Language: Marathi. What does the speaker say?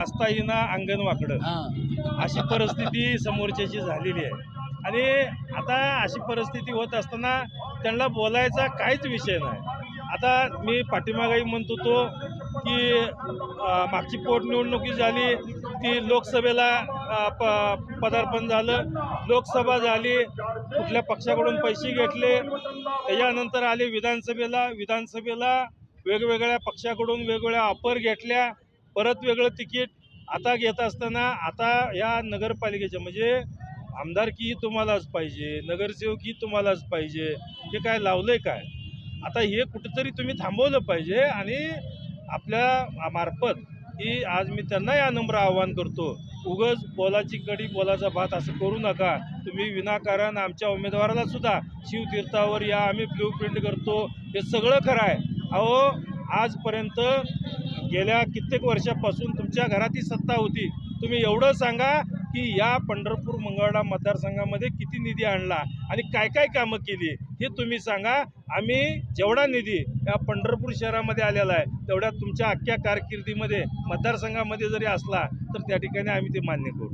असता येईना अंगण वाकडं अशी परिस्थिती समोरच्याची झालेली आहे. आणि आता अशी परिस्थिती होत असताना त्यांना बोलायचा काहीच विषय नाही. आता मी पाठीमागाही म्हणत होतो की मागची पोटनिवडणुकी झाली ती लोकसभेला प पदार्पण झालं. लोकसभा झाली कुठल्या पक्षाकडून पैसे घेतले त्याच्यानंतर आले विधानसभेला. विधानसभेला वेगवेगळ्या पक्षाकडून वेगवेगळ्या ऑफर घेतल्या. परत वेगळं तिकीट आता घेत असताना आता या नगरपालिकेच्या म्हणजे आमदारकी तुम्हालाच पाहिजे नगरसेवकी तुम्हालाच पाहिजे हे काय लावलंय काय? आता हे कुठंतरी तुम्ही थांबवलं पाहिजे आणि आपल्या मार्फत की आज मी त्यांना या नम्र आवाहन करतो उगच बोलाची कडी बोलाचा भात असं करू नका. तुम्ही विनाकारण आमच्या उमेदवाराला सुद्धा शिवतीर्थावर या आम्ही ब्ल्यू प्रिंट करतो हे सगळं खरं आहे. अहो आजपर्यंत गेल्या कित्येक वर्षापासून तुमच्या घरात सत्ता होती. तुम्ही एवढं सांगा की या पंढरपूर मंगळवाडा मतदारसंघामध्ये किती निधी आणला आणि काय काय कामं केली हे तुम्ही सांगा. आम्ही जेवढा निधी या पंढरपूर शहरामध्ये आलेला आहे तेवढ्या तुमच्या अख्ख्या कारकिर्दीमध्ये मतदारसंघामध्ये जरी असला तर त्या ठिकाणी आम्ही ते मान्य करू.